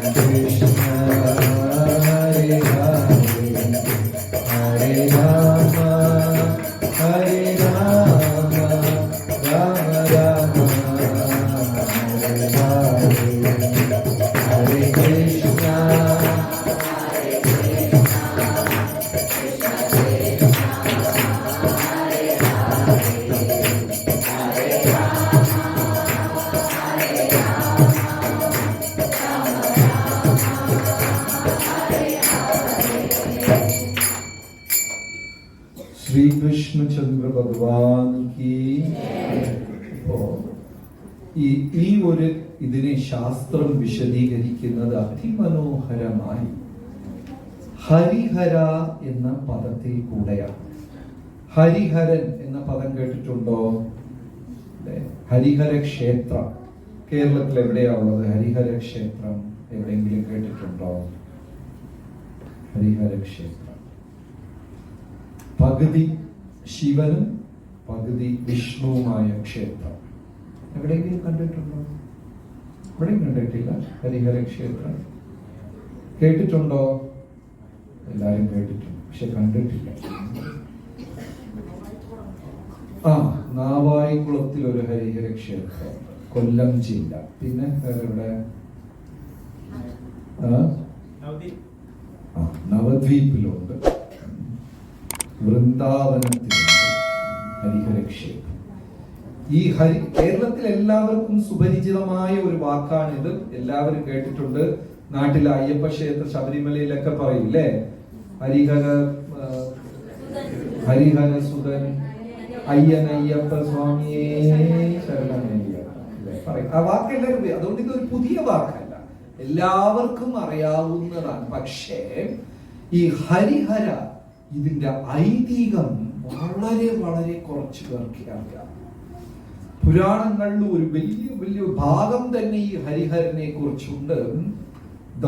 Thank you. Harihara എന്ന പദത്തിൽ കൂടെയാണ്. ഹരിഹരൻ എന്ന പദം കേട്ടിട്ടുണ്ടോ? ഹരിഹര ക്ഷേത്രം കേരളത്തിൽ എവിടെയാ ഉള്ളത്? ഹരിഹര ക്ഷേത്രം എവിടെയെങ്കിലും കേട്ടിട്ടുണ്ടോ? ഹരിഹര ക്ഷേത്രം പകുതി ശിവനും പകുതി വിഷ്ണുവുമായ ക്ഷേത്രം. എവിടെയെങ്കിലും കണ്ടിട്ടുണ്ടോ? എവിടെയും കണ്ടിട്ടില്ല. ഹരിഹര ക്ഷേത്രം കേട്ടിട്ടുണ്ടോ? എല്ലാരും കേട്ടിട്ടുണ്ട്. പക്ഷെ കണ്ടിട്ടില്ല. ആ നാവായിക്കുളത്തിൽ ഒരു ഹരിഹര ക്ഷേത്രം കൊല്ലം ജില്ല. പിന്നെ ആ, നവദ്വീപിലുണ്ട്. വൃന്ദാവനത്തിലുണ്ട് ഹരിഹര ക്ഷേത്രം ഈ ഹരി കേരളത്തിൽ എല്ലാവർക്കും സുപരിചിതമായ ഒരു വാക്കാണിത്. എല്ലാവരും കേട്ടിട്ടുണ്ട്. നാട്ടിലെ അയ്യപ്പ ക്ഷേത്ര ശബരിമലയിലൊക്കെ പറയില്ലേ ഹരിഹര ഹരിഹര സുതൻ അയ്യൻ അയ്യപ്പ സ്വാമിയേ ശരണമയ്യ. ആ വാക്ക് എല്ലാവരും അതുകൊണ്ട് ഇതൊരു പുതിയ വാക്കല്ല. എല്ലാവർക്കും അറിയാവുന്നതാണ്. പക്ഷേ ഈ ഹരിഹര ഇതിന്റെ ഐതിഹ്യം വളരെ വളരെ കുറച്ച് പേർക്ക് അറിയാം. പുരാണങ്ങളിൽ ഒരു വലിയ വലിയ ഭാഗം തന്നെ ഈ ഹരിഹരനെ കുറിച്ചുണ്ട്.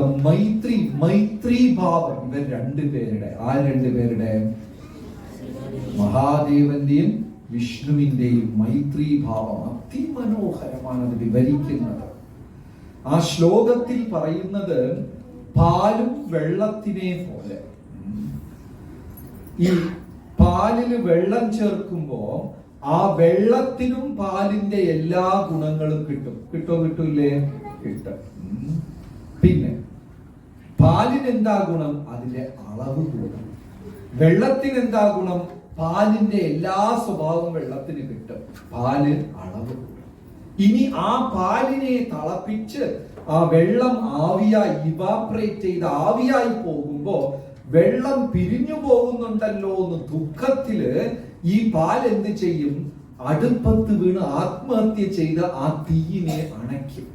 മൈത്രി മൈത്രി ഭാവം. ഇവർ രണ്ടുപേരുടെ ആ രണ്ടുപേരുടെ മഹാദേവന്റെയും വിഷ്ണുവിന്റെയും മൈത്രി ഭാവം അതിമനോഹരമാണ് അത് വിവരിക്കുന്നത്. ആ ശ്ലോകത്തിൽ പറയുന്നത് പാലും വെള്ളത്തിനെ പോലെ. ഈ പാലിൽ വെള്ളം ചേർക്കുമ്പോ ആ വെള്ളത്തിനും പാലിന്റെ എല്ലാ ഗുണങ്ങളും കിട്ടും. കിട്ടോ കിട്ടൂലേ കിട്ടും. പിന്നെ പാലിന് എന്താ ഗുണം? അതിന്റെ അളവ് കൂടും വെള്ളത്തിന് എന്താ ഗുണം? പാലിന്റെ എല്ലാ സ്വഭാവവും വെള്ളത്തിന് കിട്ടും. പാൽ അളവ് ഇനി ആ പാലിനെ തളപ്പിച്ച് ആ വെള്ളം ആവിയായി ഇവാപ്രേറ്റ് ചെയ്ത് ആവിയായി പോകുമ്പോ വെള്ളം പിരിഞ്ഞു പോകുന്നുണ്ടല്ലോ എന്ന് ദുഃഖത്തിൽ ഈ പാൽ എന്ത് ചെയ്യും? അടുപ്പത്ത് വീണ് ആത്മഹത്യ ചെയ്ത് ആ തീയിനെ അണയ്ക്കും.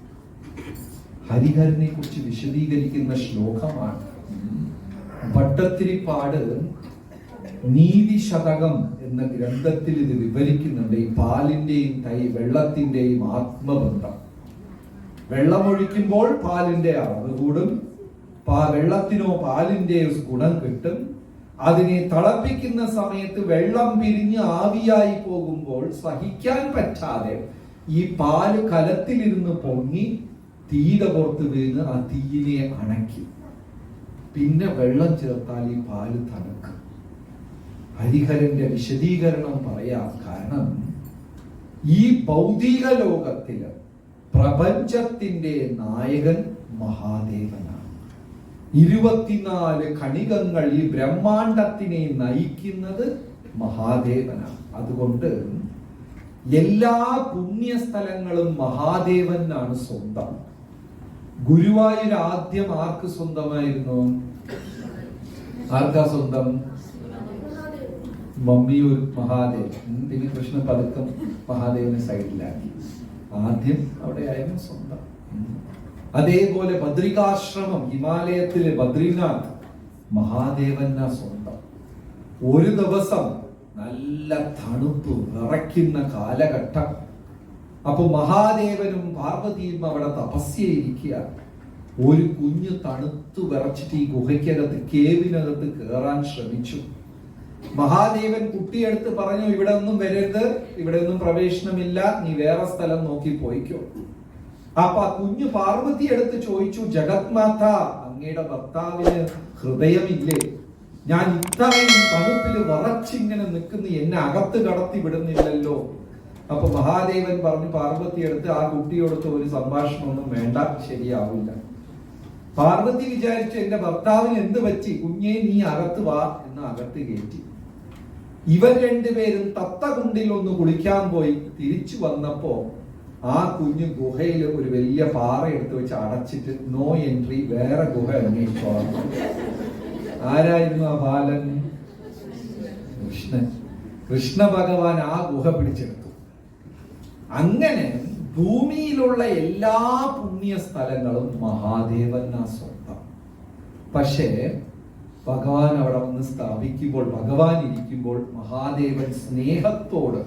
ഹരിഹരനെ കുറിച്ച് വിശദീകരിക്കുന്ന ശ്ലോകമാണ്. ഭട്ടത്തിരിപ്പാട് നീതി ശതകം എന്ന ഗ്രന്ഥത്തിൽ ഇത് വിവരിക്കുന്നുണ്ട്. ഈ പാലിന്റെയും തൈ വെള്ളത്തിന്റെയും ആത്മബന്ധം. വെള്ളമൊഴിക്കുമ്പോൾ പാലിന്റെ അളവ് കൂടും. പാ വെള്ളത്തിനോ പാലിന്റെ ഗുണം കിട്ടും. അതിനെ തിളപ്പിക്കുന്ന സമയത്ത് വെള്ളം പിരിഞ്ഞ് ആവിയായി പോകുമ്പോൾ സഹിക്കാൻ പറ്റാതെ ഈ പാൽ കലത്തിലിരുന്ന് പൊങ്ങി തീയുടെ പുറത്ത് വീണ് ആ തീയിനെ അണക്കി പിന്നെ വെള്ളം ചേർത്താൽ ഈ പാൽ തണുക്കും. ഹരിഹരന്റെ വിശദീകരണം പറയാ കാരണം ഈ ഭൗതിക ലോകത്തിൽ പ്രപഞ്ചത്തിന്റെ നായകൻ മഹാദേവനാണ്. ഇരുപത്തിനാല് കണികങ്ങൾ ഈ ബ്രഹ്മാണ്ടത്തിനെ നയിക്കുന്നത് മഹാദേവനാണ്. അതുകൊണ്ട് എല്ലാ പുണ്യസ്ഥലങ്ങളും മഹാദേവനാണ് സ്വന്തം. ഗുരുവായൂർ ആദ്യം ആർക്ക് സ്വന്തമായിരുന്നു? ആർക്കാ സ്വന്തം? മമ്മിയൂർ മഹാദേവ് പിന്നെ കൃഷ്ണ പതുക്കം മഹാദേവനെ സൈഡിലാക്കി. ആദ്യം അവിടെ ആയിരുന്നു സ്വന്തം അതേപോലെ ബദ്രികാശ്രമം ഹിമാലയത്തിലെ ബദ്രിനാഥ്. മഹാദേവന സ്വന്തം. ഒരു ദിവസം നല്ല തണുപ്പ് വിറയ്ക്കുന്ന കാലഘട്ടം. അപ്പൊ മഹാദേവനും പാർവതിയും അവിടെ തപസ്യയിരിക്കുക ഒരു കുഞ്ഞ് തണുത്തു വിറച്ചിട്ട് ഈ ഗുഹയ്ക്കകത്ത് കേവിനകത്ത് കേറാൻ ശ്രമിച്ചു. മഹാദേവൻ കുട്ടിയെടുത്ത് പറഞ്ഞു ഇവിടെ ഒന്നും വരരുത് ഇവിടെ ഒന്നും പ്രവേശനമില്ല നീ വേറെ സ്ഥലം നോക്കി പോയിക്കോ. അപ്പൊ ആ കുഞ്ഞു പാർവതി എടുത്ത് ചോദിച്ചു ജഗത് മാത അങ്ങയുടെ ഭർത്താവിന് ഹൃദയമില്ലേ? ഞാൻ ഇത്രയും തണുപ്പിൽ വറച്ചിങ്ങനെ നിൽക്കുന്ന എന്നെ അകത്ത് കടത്തി വിടുന്നില്ലല്ലോ. അപ്പൊ മഹാദേവൻ പറഞ്ഞു പാർവതി എടുത്ത് ആ കുട്ടിയോടത്ത് ഒരു സംഭാഷണമൊന്നും വേണ്ട ശരിയാവില്ല പാർവതി വിചാരിച്ചു എന്റെ ഭർത്താവിന് എന്ത് പറ്റി? കുഞ്ഞെ നീ അകത്ത് വാ എന്ന് അകത്ത് കയറ്റി. ഇവർ രണ്ടുപേരും തത്ത കുണ്ടിൽ ഒന്ന് കുളിക്കാൻ പോയി. തിരിച്ചു വന്നപ്പോ ആ കുഞ്ഞ് ഗുഹയിൽ ഒരു വലിയ പാറ എടുത്ത് വെച്ച് അടച്ചിട്ട് നോ എൻട്രി വേറെ ഗുഹ അന്വേഷിച്ചോളാം. ആരായിരുന്നു ആ ബാലൻ? കൃഷ്ണൻ. കൃഷ്ണ ഭഗവാൻ ആ ഗുഹ പിടിച്ചെടുത്തു. അങ്ങനെ ഭൂമിയിലുള്ള എല്ലാ പുണ്യ സ്ഥലങ്ങളും മഹാദേവനാ സ്വന്തം. പക്ഷേ ഭഗവാൻ അവിടെ വന്ന് സ്ഥാപിക്കുമ്പോൾ ഭഗവാൻ ഇരിക്കുമ്പോൾ മഹാദേവൻ സ്നേഹത്തോട്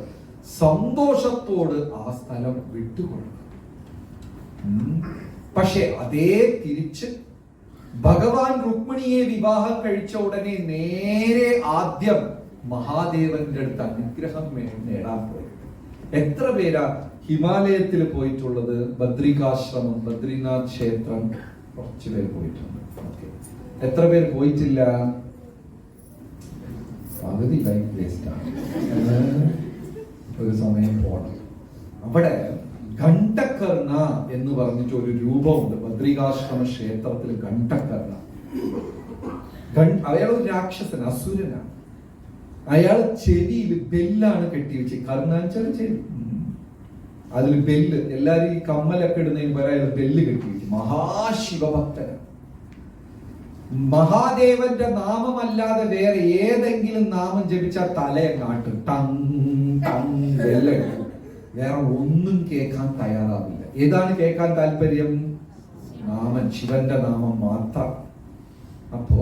സന്തോഷത്തോട് ആ സ്ഥലം വിട്ടുകൊടുക്കും. പക്ഷെ അതേ തിരിച്ച് ഭഗവാൻ രുക്മിണിയെ വിവാഹം കഴിച്ച ഉടനെ നേരെ ആദ്യം മഹാദേവന്റെ അടുത്ത് അനുഗ്രഹം നേടാൻ പോയി. എത്ര പേരാ ഹിമാലയത്തിൽ പോയിട്ടുള്ളത്? ബദ്രികാശ്രമം ബദ്രിനാഥ് ക്ഷേത്രം കുറച്ച് പേര് പോയിട്ടുണ്ട്. എത്ര പേര് പോയിട്ടില്ല? പകുതി ഒരു സമയം പോണം. അവിടെ ഘണ്ടക്കർണ എന്ന് പറഞ്ഞിട്ട് ഒരു രൂപമുണ്ട്. ബദ്രികാശ്രമ ക്ഷേത്രത്തിൽ ഘണ്ടക്കർണ അയാൾ ഒരു രാക്ഷസൻ അസുരനാണ്. അയാൾ ചെവിയിൽ ബെല്ലാണ് കെട്ടിവെച്ച് കർണാച്ചാൽ ചെവി. അതിൽ ബെല്ല്. എല്ലാരും ഈ കമ്മലൊക്കെ ഇടുന്നതിന് പകരം അയാൾ ബെല്ല് കെട്ടിവെച്ചു മഹാശിവഭക്തനാണ് മഹാദേവന്റെ നാമമല്ലാതെ വേറെ ഏതെങ്കിലും നാമം ജപിച്ചാൽ തലയങ്ങാട്ട് ടങ് ടങ് ബെല്ലടിക്കും വേറെ ഒന്നും കേൾക്കാൻ തയ്യാറാവില്ല. ഏതാണ് കേൾക്കാൻ താല്പര്യം? നാമൻ ശിവന്റെ നാമം മാത്രം. അപ്പോ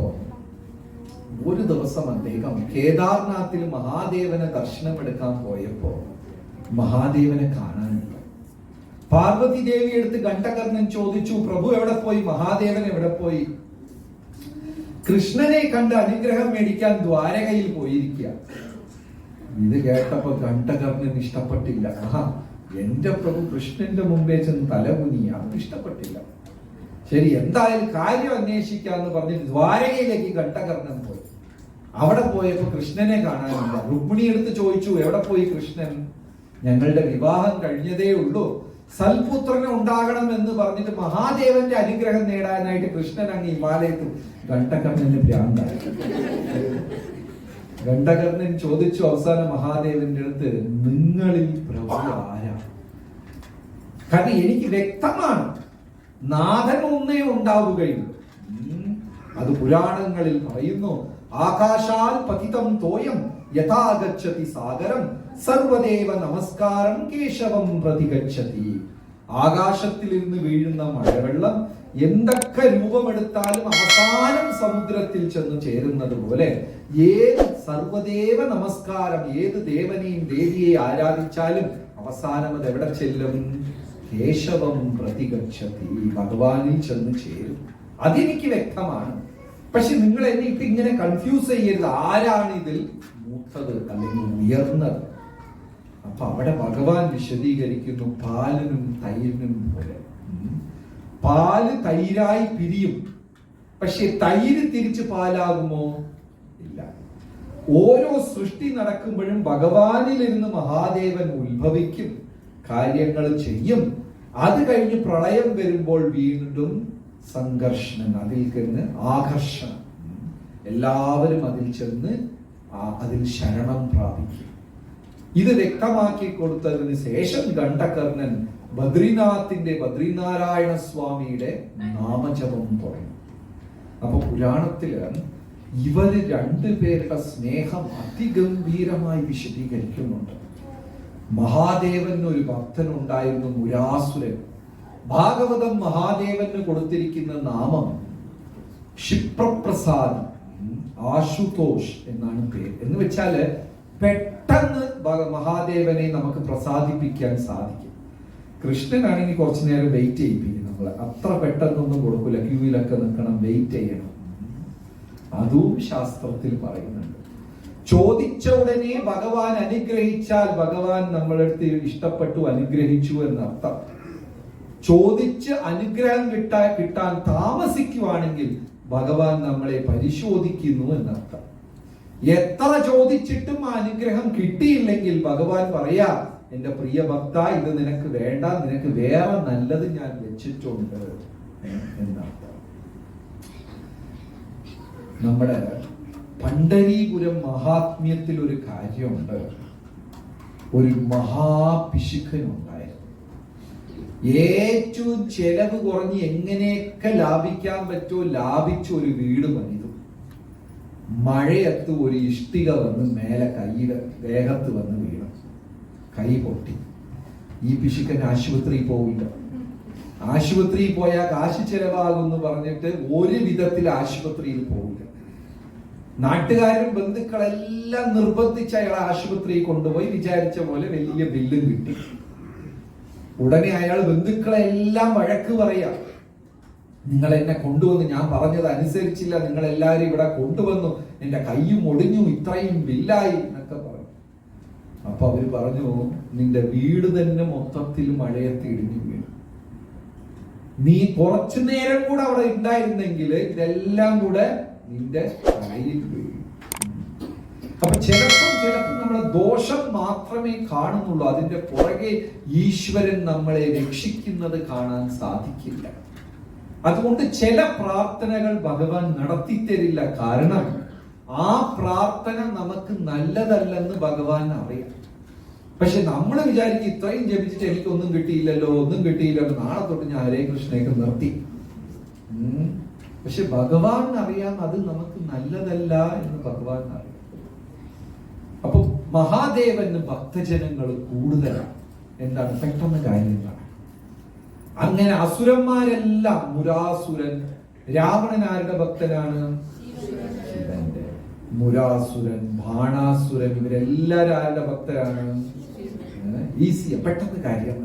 ഒരു ദിവസം അദ്ദേഹം കേദാർനാഥിൽ മഹാദേവനെ ദർശനമെടുക്കാൻ പോയപ്പോ മഹാദേവനെ കാണാനില്ല പാർവതി ദേവി എടുത്ത് ഘണ്ടകർണൻ ചോദിച്ചു പ്രഭു എവിടെ പോയി? മഹാദേവൻ എവിടെ പോയി? കൃഷ്ണനെ കണ്ട് അനുഗ്രഹം മേടിക്കാൻ ദ്വാരകയിൽ പോയിരിക്കുക. ഇത് കേട്ടപ്പോ ഘണ്ടകർണൻ ഇഷ്ടപ്പെട്ടില്ല. ആഹാ എന്റെ പ്രഭു കൃഷ്ണന്റെ മുമ്പേ ചെന്ന് തലകുനി അത് ഇഷ്ടപ്പെട്ടില്ല. ശരി എന്തായാലും കാര്യം അന്വേഷിക്കാന്ന് പറഞ്ഞിട്ട് ദ്വാരകയിലേക്ക് ഘട്ടകർണൻ പോയി. അവിടെ പോയപ്പോ കൃഷ്ണനെ കാണാനില്ല. രുക്മിണി എടുത്ത് ചോദിച്ചു എവിടെ പോയി കൃഷ്ണൻ? ഞങ്ങളുടെ വിവാഹം കഴിഞ്ഞതേ ഉള്ളൂ. സൽപുത്രന് ഉണ്ടാകണം എന്ന് പറഞ്ഞിട്ട് മഹാദേവന്റെ അനുഗ്രഹം നേടാനായിട്ട് കൃഷ്ണൻ അങ്ങ് ഹിമാലയത്തിൽ ഘട്ടകർണന് ഭ്രാന്തായി. ഘണ്ടകർണൻ ചോദിച്ചു അവസാനം മഹാദേവന്റെ അടുത്ത് നിങ്ങളിൽ പ്രഭു കാരണം എനിക്ക് വ്യക്തമാണ്. നാഥൻ ഒന്നേ ഉണ്ടാവുകയുള്ളൂ. അത് പുരാണങ്ങളിൽ പറയുന്നു. ആകാശാൽ പതിതം തോയം യഥാഗച്ഛതി സാഗരം സർവദേവ നമസ്കാരം കേശവം പ്രതിഗച്ഛതി. ആകാശത്തിൽ നിന്ന് വീഴുന്ന മഴവെള്ളം എന്തൊക്കെ രൂപമെടുത്താലും അവസാനം സമുദ്രത്തിൽ ചെന്ന് ചേരുന്നത് പോലെ ഏത് സർവദേവ നമസ്കാരം ഏത് ദേവനെയും ദേവിയെ ആരാധിച്ചാലും അവസാനം അത് എവിടെ ചെല്ലും? കേശവം പ്രതിഗച്ഛതി. ഭഗവാനിൽ ചെന്ന് ചേരും. അതെനിക്ക് വ്യക്തമാണ്. പക്ഷെ നിങ്ങൾ എന്നെ ഇങ്ങനെ കൺഫ്യൂസ് ചെയ്യരുത്. ആരാണ് ഇതിൽ മൂത്തത് അല്ലെങ്കിൽ ഉയർന്നത്? അപ്പൊ അവിടെ ഭഗവാൻ വിശദീകരിക്കുന്നു പാലിനും തൈരിനും പോലെ. പാൽ തൈരായി പിരിയും. പക്ഷെ തൈര് തിരിച്ച് പാലാകുമോ? ഇല്ല. ഓരോ സൃഷ്ടി നടക്കുമ്പോഴും ഭഗവാനിൽ നിന്ന് മഹാദേവൻ ഉത്ഭവിക്കും കാര്യങ്ങൾ ചെയ്യും. അത് കഴിഞ്ഞ് പ്രളയം വരുമ്പോൾ വീണ്ടും സംഘർഷണം അതിൽ ചെന്ന് ആകർഷണം. എല്ലാവരും അതിൽ ചെന്ന് അതിൽ ശരണം പ്രാപിക്കും. ഇത് വ്യക്തമാക്കി കൊടുത്തതിന് ശേഷം ഘണ്ടകർണൻ ബദ്രിനാഥിന്റെ ബദ്രിനാരായണ സ്വാമിയുടെ നാമജപം തുടങ്ങി. അപ്പൊ പുരാണത്തിൽ ഇവർ രണ്ടുപേരുടെ സ്നേഹം അതിഗംഭീരമായി വിശദീകരിക്കുന്നുണ്ട്. മഹാദേവൻ ഒരു ഭക്തനുണ്ടായിരുന്നു മുരാസുരൻ. ഭാഗവതം മഹാദേവന് കൊടുത്തിരിക്കുന്ന നാമം ക്ഷിപ്രപ്രസാദ് ആശുതോഷ് എന്നാണ് പേര്. എന്ന് വെച്ചാൽ പെട്ടെന്ന് മഹാദേവനെ നമുക്ക് പ്രസാദിപ്പിക്കാൻ സാധിക്കും. കൃഷ്ണനാണ് കൃഷ്ണനാണെങ്കിൽ കുറച്ചു നേരം വെയിറ്റ് ചെയ്യിപ്പിക്കും നമ്മൾ. അത്ര പെട്ടെന്നൊന്നും കൊടുക്കില്ല ക്യൂവിലൊക്കെ നിൽക്കണം വെയിറ്റ് ചെയ്യണം. അതും ശാസ്ത്രത്തിൽ പറയുന്നുണ്ട്. ചോദിച്ച ഉടനെ ഭഗവാൻ അനുഗ്രഹിച്ചാൽ ഭഗവാൻ നമ്മളെടുത്ത് ഇഷ്ടപ്പെട്ടു അനുഗ്രഹിച്ചു എന്നർത്ഥം. ചോദിച്ച് അനുഗ്രഹം കിട്ടാൻ കിട്ടാൻ താമസിക്കുവാണെങ്കിൽ ഭഗവാൻ നമ്മളെ പരിശോധിക്കുന്നു എന്നർത്ഥം. എത്ര ചോദിച്ചിട്ടും ആ അനുഗ്രഹം കിട്ടിയില്ലെങ്കിൽ ഭഗവാൻ പറയാ എന്റെ പ്രിയ ഭക്ത ഇത് നിനക്ക് വേണ്ട നിനക്ക് വേറെ നല്ലത് ഞാൻ വെച്ചിട്ടുണ്ട്. എന്നർത്ഥം. നമ്മുടെ പണ്ഡരീപുരം മഹാത്മ്യത്തിൽ ഒരു കാര്യമുണ്ട്. ഒരു മഹാപിശുക്കനുണ്ടായിരുന്നു ഏറ്റവും ചെലവ് കുറഞ്ഞ് എങ്ങനെയൊക്കെ ലാഭിക്കാൻ പറ്റുമോ ലാഭിച്ച ഒരു വീട് പണിതു. മഴയത്ത് ഒരു ഇഷ്ടിക വന്ന് മേലെ കൈയുടെ ദേഹത്ത് വന്ന് വീണു. കൈ പൊട്ടി. ഈ പിശുക്കൻ ആശുപത്രിയിൽ പോവില്ല. ആശുപത്രിയിൽ പോയാൽ കാശ് ചെലവാകുമെന്ന് പറഞ്ഞിട്ട് ഒരു വിധത്തിൽ ആശുപത്രിയിൽ പോവില്ല. നാട്ടുകാരും ബന്ധുക്കളെല്ലാം നിർബന്ധിച്ച് അയാൾ ആശുപത്രിയിൽ കൊണ്ടുപോയി വിചാരിച്ച പോലെ വലിയ ബില്ലും കിട്ടി. ഉടനെ അയാൾ ബന്ധുക്കളെ എല്ലാം വഴക്ക് പറയാം. നിങ്ങൾ എന്നെ കൊണ്ടുവന്ന് ഞാൻ പറഞ്ഞത് അനുസരിച്ചില്ല. നിങ്ങൾ എല്ലാവരും ഇവിടെ കൊണ്ടുവന്നു. എന്റെ കൈയും ഒടിഞ്ഞു ഇത്രയും ബില്ലായി എന്നൊക്കെ പറഞ്ഞു. അപ്പൊ അവർ പറഞ്ഞു നിന്റെ വീട് തന്നെ മൊത്തത്തിൽ മഴയത്ത് ഇടിഞ്ഞു വീണു. നീ കുറച്ചു നേരം കൂടെ അവിടെ ഉണ്ടായിരുന്നെങ്കിൽ ഇതെല്ലാം കൂടെ നിന്റെ കയ്യിൽ വീഴും അപ്പൊ ചിലപ്പോൾ ചിലപ്പോൾ നമ്മൾ ദോഷം മാത്രമേ കാണുന്നുള്ളൂ. അതിന്റെ പുറകെ ഈശ്വരൻ നമ്മളെ രക്ഷിക്കുന്നത് കാണാൻ സാധിക്കില്ല. അതുകൊണ്ട് ചില പ്രാർത്ഥനകൾ ഭഗവാൻ നടത്തിത്തരില്ല കാരണം ആ പ്രാർത്ഥന നമുക്ക് നല്ലതല്ലെന്ന് ഭഗവാൻ അറിയാം. പക്ഷെ നമ്മൾ വിചാരിക്കും ഇത്രയും ജപിച്ചിട്ട് എനിക്കൊന്നും കിട്ടിയില്ലല്ലോ ഒന്നും കിട്ടിയില്ലല്ലോ നാളെ തൊട്ട് ഞാൻ ഹരേ കൃഷ്ണയൊക്കെ നിർത്തി. പക്ഷെ ഭഗവാൻ അറിയാം അത് നമുക്ക് നല്ലതല്ല എന്ന് ഭഗവാൻ അറിയാം. മഹാദേവന് ഭക്തജനങ്ങൾ കൂടുതലാണ്. എന്താണ്? പെട്ടെന്ന് കാര്യം പറ അങ്ങനെ അസുരന്മാരെല്ലാം മുരാസുരൻ രാവണൻ ആരുടെ ഭക്തനാണ്? ശിവന്റെ. മുരാസുരൻ ബാണാസുരൻ ഇവരെല്ലാരും ആരുടെ ഭക്തരാണ്? ഈസിയ. പെട്ടെന്ന് കാര്യം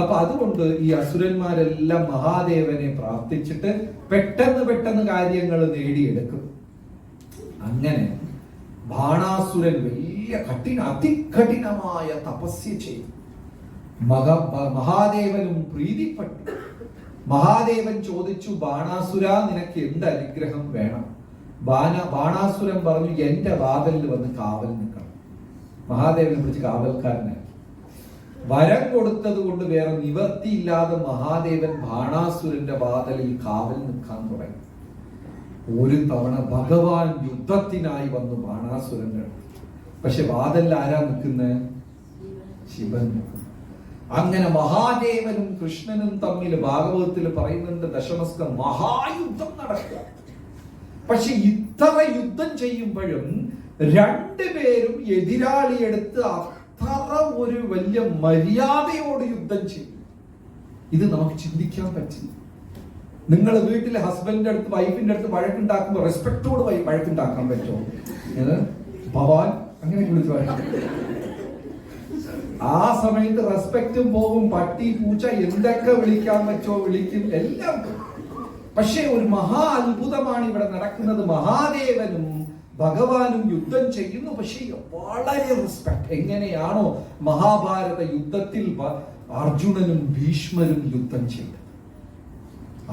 അപ്പൊ അതുകൊണ്ട് ഈ അസുരന്മാരെല്ലാം മഹാദേവനെ പ്രാർത്ഥിച്ചിട്ട് പെട്ടെന്ന് പെട്ടെന്ന് കാര്യങ്ങൾ നേടിയെടുക്കും. അങ്ങനെ ബാണാസുരൻ വലിയ കഠിന അതികഠിനമായ തപസ്യ ചെയ്തു. മഹ മഹാദേവനും പ്രീതിപ്പെട്ടു. മഹാദേവൻ ചോദിച്ചു ബാണാസുര നിനക്ക് എന്ത് അനുഗ്രഹം വേണം? ബാന ബാണാസുരൻ പറഞ്ഞു എന്റെ വാതിലിൽ വന്ന് കാവൽ നിൽക്കണം. മഹാദേവനെ പിടിച്ച് കാവൽക്കാരനാക്കി വരം കൊടുത്തത് കൊണ്ട് വേറെ നിവർത്തിയില്ലാതെ മഹാദേവൻ ബാണാസുരന്റെ വാതിലിൽ കാവൽ നിൽക്കാൻ തുടങ്ങി. ഒരു തവണ ഭഗവാൻ യുദ്ധത്തിനായി വന്നു ബാണാസുരങ്ങൾ. പക്ഷെ വാതല്ല ആരാ നിൽക്കുന്നത് ശിവൻ അങ്ങനെ മഹാദേവനും കൃഷ്ണനും തമ്മിൽ ഭാഗവതത്തിൽ പറയുന്നുണ്ട് ദശമസ്ത മഹായുദ്ധം നടക്കുക. പക്ഷെ ഇത്ര യുദ്ധം ചെയ്യുമ്പോഴും രണ്ടുപേരും എതിരാളിയെടുത്ത് അത്ര ഒരു വലിയ മര്യാദയോട് യുദ്ധം ചെയ്യും ഇത് നമുക്ക് ചിന്തിക്കാൻ പറ്റില്ല. നിങ്ങൾ വീട്ടിലെ ഹസ്ബൻഡിന്റെ അടുത്ത് വൈഫിന്റെ അടുത്ത് വഴക്കുണ്ടാക്കുമ്പോൾ റെസ്പെക്ടോട് വഴക്കുണ്ടാക്കാൻ പറ്റുമോ? ഭവാൻ? അങ്ങനെ വിളിച്ചു ആ സമയത്ത് റെസ്പെക്റ്റും പോകും പട്ടി പൂച്ച എന്തൊക്കെ വിളിക്കാൻ പറ്റോ വിളിക്കും എല്ലാം. പക്ഷേ ഒരു മഹാ അത്ഭുതമാണ് ഇവിടെ നടക്കുന്നത്. മഹാദേവനും ഭഗവാനും യുദ്ധം ചെയ്യുന്നു. പക്ഷേ വളരെ റെസ്പെക്ട് എങ്ങനെയാണോ മഹാഭാരത യുദ്ധത്തിൽ അർജുനനും ഭീഷ്മരും യുദ്ധം ചെയ്തത്.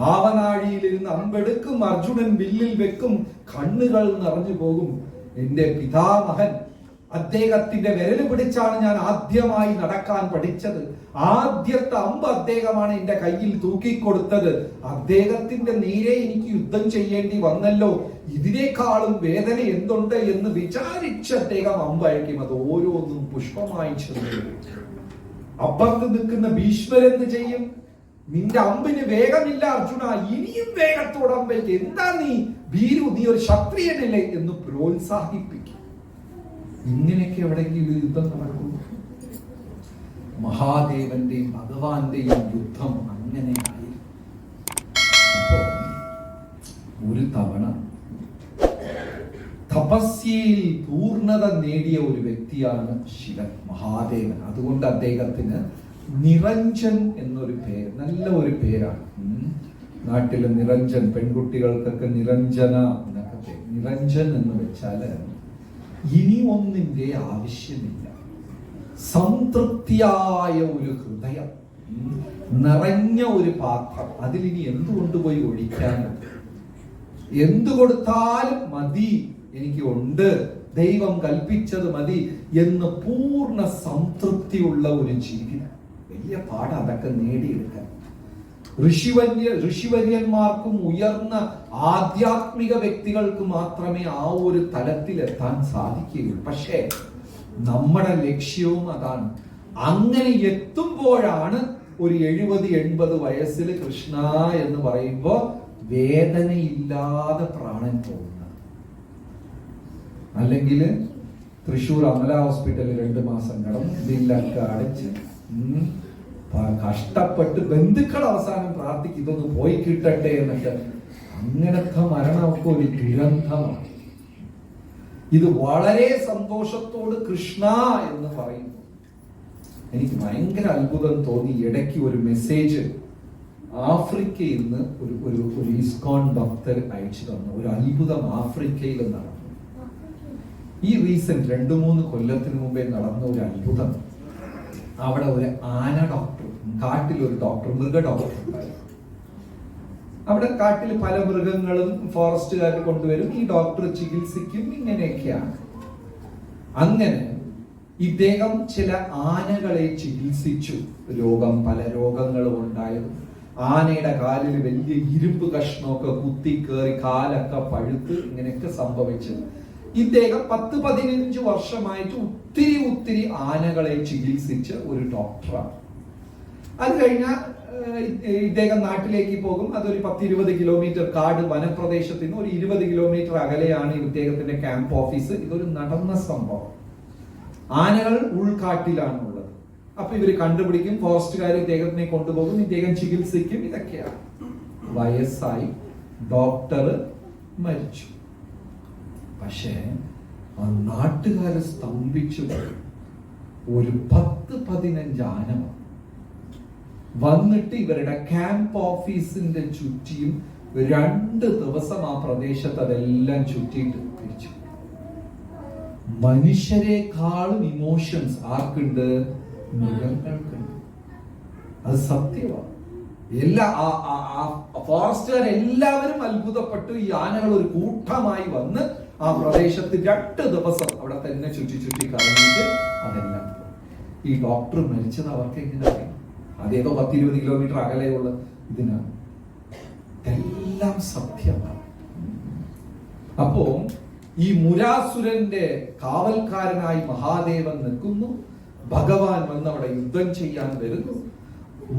ആവനാഴിയിലിരുന്ന് അമ്പെടുക്കും അർജുനൻ വില്ലിൽ വെക്കും കണ്ണുകൾ നിറഞ്ഞു പോകും. എന്റെ പിതാമഹൻ അദ്ദേഹത്തിന്റെ വിരൽ പിടിച്ചാണ് ഞാൻ ആദ്യമായി നടക്കാൻ പഠിച്ചത്. ആദ്യത്തെ അമ്പ് അദ്ദേഹമാണ് എന്റെ കയ്യിൽ തൂക്കിക്കൊടുത്തത്. അദ്ദേഹത്തിന്റെ നേരെ എനിക്ക് യുദ്ധം ചെയ്യേണ്ടി വന്നല്ലോ. ഇതിനേക്കാളും വേദന എന്തുണ്ട് എന്ന് വിചാരിച്ച് അദ്ദേഹം അമ്പയക്കും അത് ഓരോന്നും പുഷ്പമായി ചെന്നു അപ്പുറത്ത് നിൽക്കുന്ന ഭീഷ്മരെന്ത് ചെയ്യും? നിന്റെ അമ്പിന് വേഗമില്ല അർജുന ഇനിയും വേഗത്തോടെ അമ്പേക്ക് എന്താ നീ? ഭീരു നീ ഒരു ക്ഷത്രിയനല്ലേ എന്ന് പ്രോത്സാഹിപ്പിക്കും. ഇങ്ങനെയൊക്കെ എവിടെയെങ്കിലും യുദ്ധം നടക്കും മഹാദേവന്റെയും ഭഗവാന്റെയും യുദ്ധം അങ്ങനെ ഒരു തവണ തപസ്യയിൽ പൂർണത നേടിയ ഒരു വ്യക്തിയാണ് ശിവൻ മഹാദേവൻ. അതുകൊണ്ട് അദ്ദേഹത്തിന് നിരഞ്ജൻ എന്നൊരു പേര് നല്ല ഒരു പേരാണ്. നാട്ടിലെ നിരഞ്ജൻ പെൺകുട്ടികൾക്കൊക്കെ നിരഞ്ജന എന്നൊക്കെ പേര്. നിരഞ്ജൻ എന്ന് വെച്ചാൽ ഇനി ഒന്നിന്റെ ആവശ്യമില്ല. സംതൃപ്തിയായ ഒരു ഹൃദയം നിറഞ്ഞ ഒരു പാത്രം. അതിലിനി എന്ത് കൊണ്ടുപോയി ഒഴിക്കാനുണ്ട് എന്തു കൊടുത്താലും മതി എനിക്ക് ഉണ്ട്. ദൈവം കൽപ്പിച്ചത് മതി എന്ന് പൂർണ സംതൃപ്തിയുള്ള ഒരു ജീവിതം. വലിയ പാഠം അതൊക്കെ നേടിയെടുക്കാൻ. ഋഷിവര്യ ഋഷിവര്യന്മാർക്കും ഉയർന്ന ആധ്യാത്മിക വ്യക്തികൾക്ക് മാത്രമേ ആ ഒരു തലത്തിൽ എത്താൻ സാധിക്കുകയുള്ളൂ. പക്ഷേ നമ്മുടെ ലക്ഷ്യവും അതാണ്. അങ്ങനെ എത്തുമ്പോഴാണ് ഒരു എഴുപത് എൺപത് വയസ്സിൽ കൃഷ്ണ എന്ന് പറയുമ്പോൾ വേദനയില്ലാതെ പ്രാണൻ പോകുന്നത്. അല്ലെങ്കിൽ തൃശ്ശൂർ അമല ഹോസ്പിറ്റലിൽ രണ്ട് മാസം കിടന്നു ബില്ലൊക്കെ അടച്ച് കഷ്ടപ്പെട്ട് ബന്ധുക്കൾ അവസാനം പ്രാർത്ഥിക്കും ഇതൊന്ന് പോയി കിട്ടട്ടെ എന്നിട്ട് അങ്ങനത്തെ മരണമൊക്കെ ഒരു ദുരന്തമാണ്. ഇത് വളരെ സന്തോഷത്തോട് കൃഷ്ണ എന്ന് പറയുന്നു. എനിക്ക് ഭയങ്കര അത്ഭുതം തോന്നി ഇടയ്ക്ക് ഒരു മെസ്സേജ് ആഫ്രിക്കയിൽ നിന്ന് ഒരു ഒരു ഒരു ഇസ്കോൺ ഭക്തർ അയച്ചു തന്നു. ഒരു അത്ഭുതം ആഫ്രിക്കയിൽ നടന്നു. ഈ റീസെന്റ് രണ്ടു മൂന്ന് കൊല്ലത്തിന് മുമ്പേ നടന്ന ഒരു അത്ഭുതം. അവിടെ ഒരു ആന ഡോക്ടർ കാട്ടിൽ ഒരു ഡോക്ടർ മൃഗ ഡോക്ടർ അവിടെ കാട്ടിൽ പല മൃഗങ്ങളും ഫോറസ്റ്റുകാർ കൊണ്ടുവരും. ഈ ഡോക്ടർ ചികിത്സിക്കും ഇങ്ങനെയൊക്കെയാണ്. അങ്ങനെ ഇദ്ദേഹം ചില ആനകളെ ചികിത്സിച്ചു. രോഗം പല രോഗങ്ങളും ഉണ്ടായിരുന്നു. ആനയുടെ കാലിൽ വലിയ ഇരുമ്പ് കഷ്ണമൊക്കെ കുത്തി കയറി കാലൊക്കെ പഴുത്ത് ഇങ്ങനെയൊക്കെ സംഭവിച്ചു. ഇദ്ദേഹം പത്ത് പതിനഞ്ച് വർഷമായിട്ട് ഒത്തിരി ഒത്തിരി ആനകളെ ചികിത്സിച്ച ഒരു ഡോക്ടറാണ് അത് കഴിഞ്ഞാൽ ഇദ്ദേഹം നാട്ടിലേക്ക് പോകും. അതൊരു പത്ത് ഇരുപത് കിലോമീറ്റർ കാട് വനപ്രദേശത്ത് നിന്ന് ഒരു ഇരുപത് കിലോമീറ്റർ അകലെയാണ് ഇദ്ദേഹത്തിന്റെ ക്യാമ്പ് ഓഫീസ്. ഇതൊരു നടന്ന സംഭവം. ആനകൾ ഉൾക്കാട്ടിലാണ് ഉള്ളത് അപ്പൊ ഇവർ കണ്ടുപിടിക്കും ഫോറസ്റ്റുകാർ ഇദ്ദേഹത്തിനെ കൊണ്ടുപോകും ഇദ്ദേഹം ചികിത്സിക്കും. ഇതൊക്കെയാണ്. വയസ്സായി ഡോക്ടർ മരിച്ചു. പക്ഷേ ആ നാട്ടുകാര് സ്തംഭിച്ചു. ഒരു പത്ത് പതിനഞ്ച് ആന. വന്നിട്ട് ഇവരുടെ ക്യാമ്പ് ഓഫീസിന്റെ ചുറ്റിയും രണ്ട് ദിവസം ആ പ്രദേശത്ത് അതെല്ലാം ചുറ്റിയിട്ട് തിരിച്ചു. മനുഷ്യരെക്കാളും ഇമോഷൻസ് ആർക്കുണ്ട്? മൃഗങ്ങൾക്കുണ്ട്. അത് സത്യമാണ്. എല്ലാ എല്ലാവരും അത്ഭുതപ്പെട്ടു. ഈ ആനകൾ ഒരു കൂട്ടമായി വന്ന് ആ പ്രദേശത്ത് രണ്ട് ദിവസം അവിടെ തന്നെ ചുറ്റി ചുറ്റി കറങ്ങിയിട്ട് അതെല്ലാം ഈ ഡോക്ടർ മരിച്ചത് അവർക്ക് എങ്ങനെ അറിയാം? അതേതോ പത്തിരുപത് കിലോമീറ്റർ അകലെയുള്ള ഇതിനാണ്. ഇതെല്ലാം സത്യമാണ്. അപ്പോ ഈ മുരാസുരന്റെ കാവൽക്കാരനായി മഹാദേവൻ നിൽക്കുന്നു. ഭഗവാൻ വന്ന് അവിടെ യുദ്ധം ചെയ്യാൻ വരുന്നു.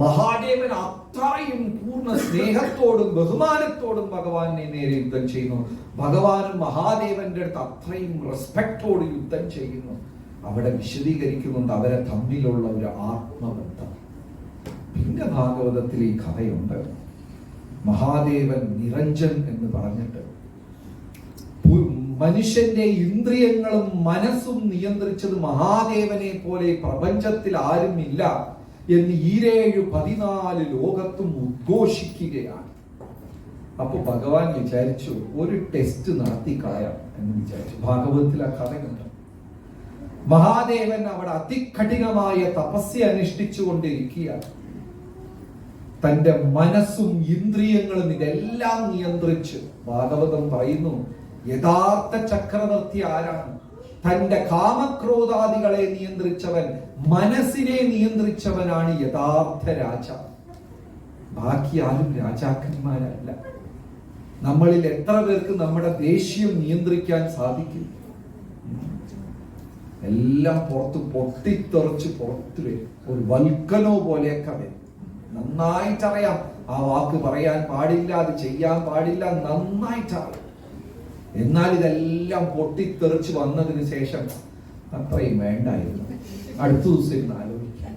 മഹാദേവൻ അത്രയും പൂർണ സ്നേഹത്തോടും ബഹുമാനത്തോടും ഭഗവാനെ നേരെ യുദ്ധം ചെയ്യുന്നു. ഭഗവാനും മഹാദേവന്റെ അടുത്ത് അത്രയും റെസ്പെക്ടോട് യുദ്ധം ചെയ്യുന്നു. അവിടെ വിശദീകരിക്കുന്നുണ്ട് അവരെ തമ്മിലുള്ള ഒരു ആത്മബന്ധം. പിന്നെ ഭാഗവതത്തിൽ ഈ കഥയുണ്ട്. മഹാദേവൻ നിരഞ്ജൻ എന്ന് പറഞ്ഞിട്ട് മനുഷ്യന്റെ ഇന്ദ്രിയങ്ങളും മനസ്സും നിയന്ത്രിച്ചത് മഹാദേവനെ പോലെ പ്രപഞ്ചത്തിൽ ആരുമില്ല എന്ന് ഈരേഴ് പതിനാല് ലോകത്തും ഉദ്ഘോഷിക്കുകയാണ്. അപ്പൊ ഭഗവാൻ വിചാരിച്ചു ഒരു ടെസ്റ്റ് നടത്തി കളയാം എന്ന് വിചാരിച്ചു. ഭാഗവതത്തിൽ ആ കഥയുണ്ട്. മഹാദേവൻ അവിടെ അതികഠിനമായ തപസ്യ അനുഷ്ഠിച്ചു കൊണ്ടിരിക്കുകയാണ് തന്റെ മനസ്സും ഇന്ദ്രിയങ്ങളും ഇതെല്ലാം നിയന്ത്രിച്ച് ഭാഗവതം പറയുന്നു യഥാർത്ഥ ചക്രവർത്തി ആരാണ്? തന്റെ കാമക്രോധാദികളെ നിയന്ത്രിച്ചവൻ മനസ്സിനെ നിയന്ത്രിച്ചവനാണ് യഥാർത്ഥ രാജ. ബാക്കി ആരും രാജാക്കന്മാരല്ല. നമ്മളിൽ എത്ര പേർക്ക് നമ്മുടെ ദേഷ്യം നിയന്ത്രിക്കാൻ സാധിക്കും? എല്ലാം പുറത്ത് പൊട്ടിത്തെറിച്ച് പുറത്ത് ഒരു വൽക്കനോ പോലെയൊക്കെ വരും. നന്നായിട്ടറിയാം. ആ വാക്ക് പറയാൻ പാടില്ല അത് ചെയ്യാൻ പാടില്ല നന്നായിട്ടറിയാം. എന്നാൽ ഇതെല്ലാം പൊട്ടിത്തെറിച്ച് വന്നതിന് ശേഷം അത്രയും വേണ്ടായിരുന്നു. അടുത്ത ദിവസം ഇരുന്ന് ആലോചിക്കാം.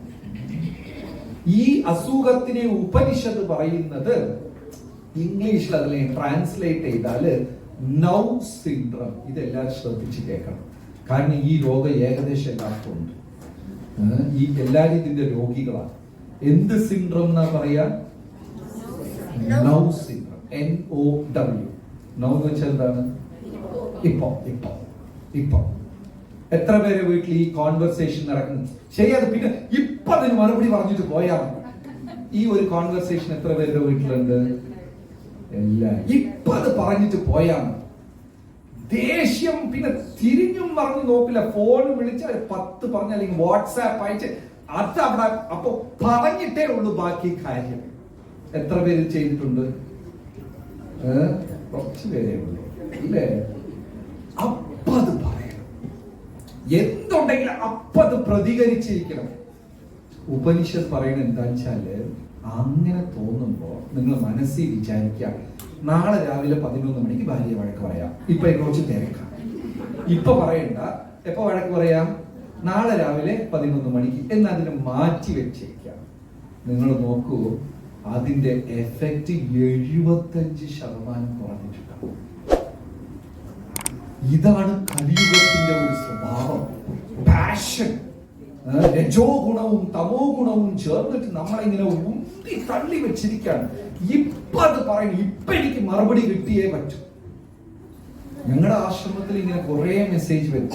ഈ അസുഖത്തിനെ ഉപനിഷത്ത് പറയുന്നത് ഇംഗ്ലീഷിൽ അതിനെ ട്രാൻസ്ലേറ്റ് ചെയ്താൽ നൗ സിൻഡ്രം. ഇതെല്ലാവരും ശ്രദ്ധിച്ച് കേൾക്കണം. കാരണം ഈ രോഗം ഏകദേശം എല്ലാവർക്കും ഉണ്ട്. ഈ എല്ലാവരും ഇതിന്റെ രോഗികളാണ്. എന്ത് സിൻഡ്രോം എന്നാ പറയാ? നൗ എൻ ഡബ്ല്യു നൗ ഇപ്പോ ഇപ്പൊ ഇപ്പൊ എത്ര പേര് വീട്ടിൽ ഈ കോൺവെർസേഷൻ നടക്കുന്നു? ശരി അത് പിന്നെ ഇപ്പൊ അതിന് മറുപടി പറഞ്ഞിട്ട് പോയാ ഈ ഒരു കോൺവെർസേഷൻ എത്ര പേരുടെ വീട്ടിലുണ്ട്? എല്ലാ. ഇപ്പൊ അത് പറഞ്ഞിട്ട് പോയാണ് ദേഷ്യം പിന്നെ തിരിഞ്ഞും പറഞ്ഞു നോക്കില്ല. ഫോൺ വിളിച്ച് പത്ത് പറഞ്ഞ അല്ലെങ്കിൽ വാട്സാപ്പ് അയച്ച് അത് അവിടെ അപ്പൊ പറഞ്ഞിട്ടേ ഉള്ളൂ ബാക്കി കാര്യം. എത്ര പേര് ചെയ്തിട്ടുണ്ട്? കുറച്ച് പേരേ ഉള്ളൂ. അപ്പത് അപ്പ അത് പറയണം. എന്തുണ്ടെങ്കിലും അപ്പ അത് പ്രതികരിച്ചിരിക്കണം. ഉപനിഷത്ത് പറയുന്നത് എന്താ വെച്ചാൽ അങ്ങനെ തോന്നുമ്പോ നിങ്ങൾ മനസ്സിൽ വിചാരിക്കുക നാളെ രാവിലെ പതിനൊന്ന് മണിക്ക് ഭാര്യ വഴക്ക് പറയാം. ഇപ്പൊ കുറച്ച് തിരക്കാം. ഇപ്പൊ പറയണ്ട. എപ്പോ വഴക്ക് പറയാം? നാളെ രാവിലെ പതിനൊന്ന് മണിക്ക് എന്നതിന് മാറ്റി വെച്ചേക്കാം. നിങ്ങൾ നോക്കൂ അതിന്റെ എഫക്റ്റ് എഴുപത്തഞ്ച് ശതമാനം കുറഞ്ഞിട്ടുണ്ടാവും ഇതാണ് കലിയുഗത്തിന്റെ ഒരു സ്വഭാവം. പാഷൻ രജോ ഗുണവും തമോ ഗുണവും ചേർന്നിട്ട് നമ്മളിങ്ങനെ ഉന്തി തള്ളി വെച്ചിരിക്കുകയാണ്. ഇപ്പൊ അത് പറയണം ഇപ്പൊ എനിക്ക് മറുപടി കിട്ടിയേ പറ്റും. ഞങ്ങളുടെ ആശ്രമത്തിൽ ഇങ്ങനെ കുറെ മെസ്സേജ് വരും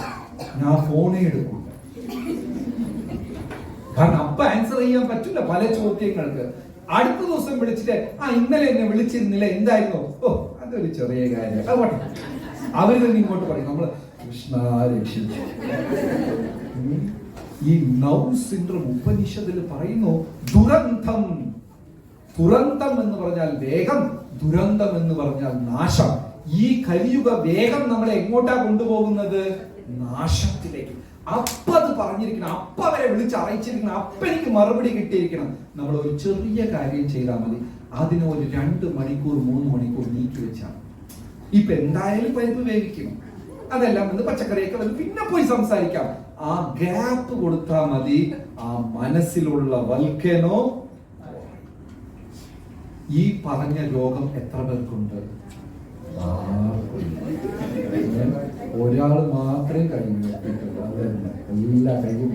ഞാൻ ഫോണേ എടുക്കില്ല കാരണം അപ്പൊ ആൻസർ ചെയ്യാൻ പറ്റില്ല പല ചോദ്യങ്ങൾക്ക്. അടുത്ത ദിവസം വിളിച്ചിട്ട് ആ ഇന്നലെ എന്നെ വിളിച്ചിരുന്നില്ല? എന്തായിരുന്നു? ഓ അതൊരു ചെറിയ കാര്യം. അവർ തന്നെ ഇങ്ങോട്ട് പറയും. നമ്മൾ കൃഷ്ണ രക്ഷിച്ചു ഈ നൗ സിൻഡ്രം ഉപനിഷത്തിൽ പറയുന്നു ദുരന്തം. ദുരന്തം എന്ന് പറഞ്ഞാൽ വേഗം ദുരന്തം എന്ന് പറഞ്ഞാൽ നാശം. ഈ കലിയുഗ വേഗം നമ്മളെ എങ്ങോട്ടാ കൊണ്ടുപോകുന്നത്? നാശത്തിലേക്ക് അപ്പ അത് പറഞ്ഞിരിക്കണം. അപ്പ അവരെ വിളിച്ച് അറിയിച്ചിരിക്കണം. അപ്പ എനിക്ക് മറുപടി കിട്ടിയിരിക്കണം. നമ്മൾ ഒരു ചെറിയ കാര്യം ചെയ്താൽ മതി. അതിന് ഒരു രണ്ട് മണിക്കൂർ മൂന്ന് മണിക്കൂർ നീക്കി വെച്ചാൽ ഇപ്പൊ എന്തായാലും പരിപ്പ് വേവിക്കും. അതെല്ലാം വന്ന് പച്ചക്കറിയൊക്കെ വന്ന് പിന്നെ പോയി സംസാരിക്കാം. ആ ഗ്യാപ്പ് കൊടുത്താൽ മതി. ആ മനസ്സിലുള്ള വൽക്കനോ? ഈ പറഞ്ഞ രോഗം എത്ര പേർക്കുണ്ട്? ഒരാൾ മാത്രമേ കഴിഞ്ഞു അതല്ല എല്ലാ കഴിയും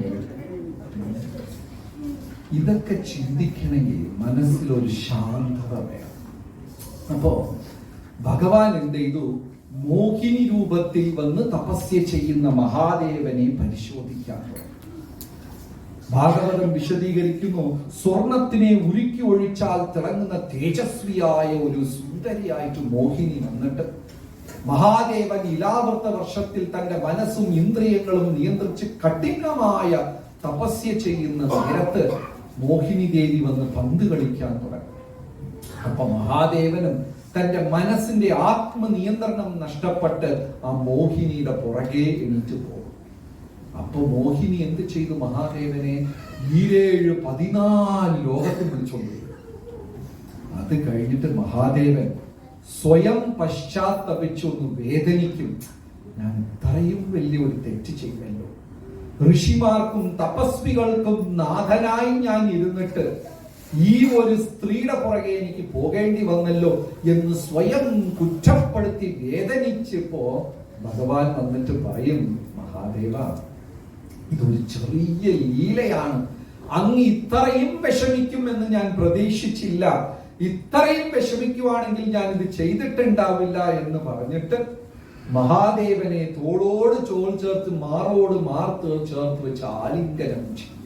ഇതൊക്കെ ചിന്തിക്കണമെങ്കിൽ മനസ്സിലൊരു ശാന്തത വേണം. അപ്പോ ഭഗവാൻ എന്ത് ചെയ്തു? മോഹിനി രൂപത്തിൽ വന്ന് തപസ്യ ചെയ്യുന്ന മഹാദേവനെ പരിശോധിക്കാൻ. ഭാഗവതം വിശദീകരിക്കുന്നു സ്വർണത്തിനെ ഉരുക്കി ഒഴിച്ചാൽ തിളങ്ങുന്ന തേജസ്വിയായ ഒരു സുന്ദരിയായിട്ട് മോഹിനി വന്നിട്ട് മഹാദേവൻ ഇലാവൃത്ത വർഷത്തിൽ തന്റെ മനസ്സും ഇന്ദ്രിയങ്ങളും നിയന്ത്രിച്ച് കഠിനമായ തപസ്യ ചെയ്യുന്ന നേരത്ത് മോഹിനി ദേവി വന്ന് പന്ത് കളിക്കാൻ തുടങ്ങി അപ്പൊ മഹാദേവനും തന്റെ മനസ്സിന്റെ ആത്മനിയന്ത്രണം നഷ്ടപ്പെട്ട് ആ മോഹിനിയുടെ പുറകെ എണീറ്റ് പോകും അപ്പൊ മോഹിനി എന്ത് ചെയ്തു മഹാദേവനെ ഈരേഴ് പതിനാല് ലോകത്തിൽ വിളിച്ചോണ്ട്. അത് കഴിഞ്ഞിട്ട് മഹാദേവൻ സ്വയം പശ്ചാത്തപിച്ചു ഒന്ന് വേദനിക്കും. ഞാൻ ഇത്രയും വലിയൊരു തെറ്റ് ചെയ്തല്ലോ ഋഷിമാർക്കും തപസ്വികൾക്കും നാഥനായി ഞാൻ ഇരുന്നിട്ട് ഈ ഒരു സ്ത്രീയുടെ പുറകെ എനിക്ക് പോകേണ്ടി വന്നല്ലോ എന്ന് സ്വയം കുറ്റപ്പെടുത്തി വേദനിച്ചപ്പോ ഭഗവാൻ വന്നിട്ട് പറയും മഹാദേവ ഇതൊരു ചെറിയ ലീലയാണ്. അങ്ങ് ഇത്രയും വിഷമിക്കുമെന്ന് ഞാൻ പ്രതീക്ഷിച്ചില്ല. ഇത്രയും വിഷമിക്കുവാണെങ്കിൽ ഞാൻ ഇത് ചെയ്തിട്ടുണ്ടാവില്ല എന്ന് പറഞ്ഞിട്ട് മഹാദേവനെ തോളോട് ചോൾ ചേർത്ത് മാറോട് മാർത്ത് ചേർത്ത് വെച്ച് ആലിംഗനം ചെയ്യും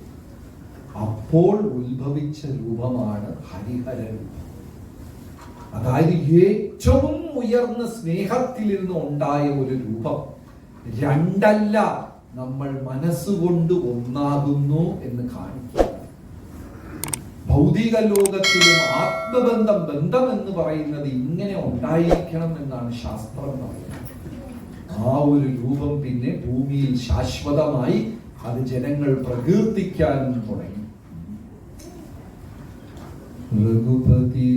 അപ്പോൾ ഉത്ഭവിച്ച രൂപമാണ് ഹരിഹര രൂപം. അതായത് ഏറ്റവും ഉയർന്ന സ്നേഹത്തിൽ നിന്ന് ഉണ്ടായ ഒരു രൂപം. രണ്ടല്ല നമ്മൾ മനസ്സുകൊണ്ട് ഒന്നാകുന്നു എന്ന് കാണിക്കുക ഭൗതിക ലോകത്തിലും ആത്മബന്ധം ബന്ധം എന്ന് പറയുന്നത് ഇങ്ങനെ ഉണ്ടായിരിക്കണം എന്നാണ് ശാസ്ത്രം പറയുന്നത്. ആ ഒരു രൂപം പിന്നെ ഭൂമിയിൽ ശാശ്വതമായി അത് ജനങ്ങൾ പ്രകീർത്തിക്കാനും തുടങ്ങി. രഘുപതി